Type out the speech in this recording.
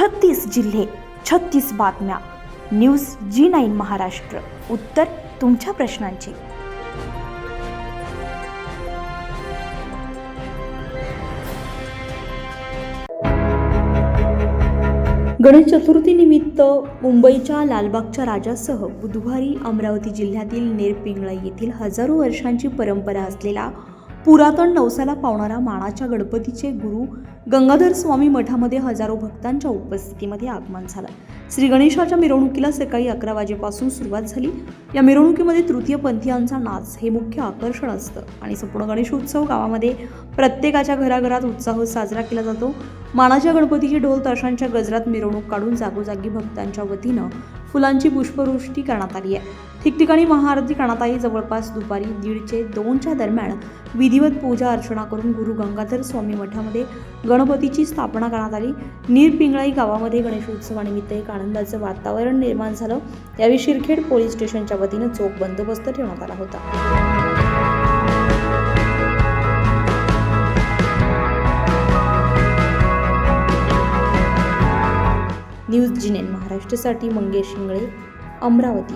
छत्तीस जिल्हे छत्तीस बातम्या. News G nine Maharashtra. उत्तर तुमच्या प्रश्नांची. गणेश चतुर्थीनिमित्त मुंबईच्या लालबागच्या राजासह बुधवारी अमरावती जिल्ह्यातील नेरपिंगळा येथील हजारो वर्षांची परंपरा असलेला पुरातन नवसाला पावणारा मानाच्या गणपतीचे गुरु गंगाधर स्वामी मठामध्ये हजारो भक्तांच्या उपस्थितीमध्ये आगमन झालं. श्री गणेशाच्या मिरवणुकीला सकाळी अकरा वाजेपासून सुरुवात झाली. या मिरवणुकीमध्ये तृतीय पंथीयांचा नाच हे मुख्य आकर्षण असतं आणि संपूर्ण गणेशोत्सव गावामध्ये प्रत्येकाच्या घराघरात उत्साह साजरा केला जातो. मानाच्या गणपतीची ढोल ताशांच्या गजरात मिरवणूक काढून जागोजागी भक्तांच्या वतीनं फुलांची पुष्पवृष्टी करण्यात आली आहे. ठिकठिकाणी महाआरती करण्यात आली. जवळपास दुपारी दीडचे दोनच्या दरम्यान विधिवत पूजा अर्चना करून गुरु गंगाधर स्वामी मठामध्ये गणपतीची स्थापना करण्यात आली. नीरपिंगळाई गावामध्ये गणेशोत्सवानिमित्त एक आनंदाचं वातावरण निर्माण झालं. यावेळी शिरखेड पोलीस स्टेशनच्या वतीनं चोख बंदोबस्त ठेवण्यात आला होता. न्यूज जिनेन महाराष्ट्रासाठी मंगेश शिंगळे अमरावती.